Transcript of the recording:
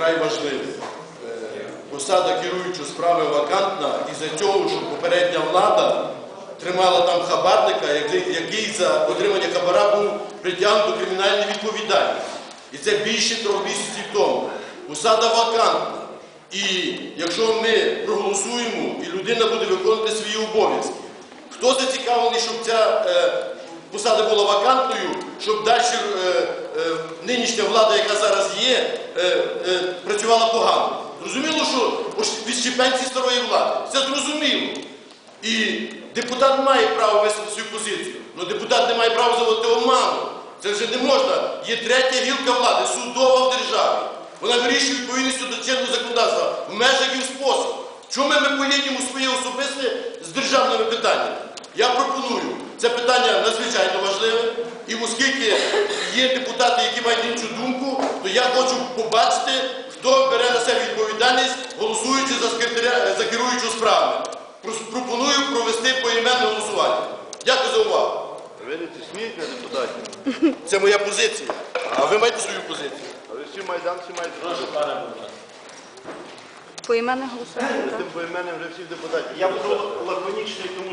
вкрай важливе. Е, Посада керуючого справи вакантна із-за цього, що попередня влада тримала там хабарника, який, за отримання хабара був притягнутий до кримінальної відповідальності. І це більше трьох місяців тому. Посада вакантна. І якщо ми проголосуємо, і людина буде виконувати свої обов'язки, хто зацікавлений, щоб ця е, посада була вакантною, щоб далі е, нинішня влада, яка зараз є, е, е, працювала погано. Зрозуміло, що відщепенці старої влади. Це зрозуміло. І депутат має право висловити свою позицію. але депутат не має права заводити оману. Це вже не можна. Є третя гілка влади, судова в державі. Вона вирішує відповідністю до чинного законодавства в межах і в спосіб. Чому ми поєднуємо своє особисте з державними питаннями? Я пропоную. Це питання надзвичайно важливе. І оскільки є депутати, які мають іншу думку, то я хочу побачити, хто бере на себе відповідальність, голосуючи за, за керуючу справами. Пропоную провести поіменне голосування. Дякую за увагу. Ви не смієте депутатів, Це моя позиція. А ви маєте свою позицію? а ви всі Майдан, всі маєте Прошу, пане Богдан. Поіменне голосування. Тим вже всіх депутатів. Я буду лаконічний, тому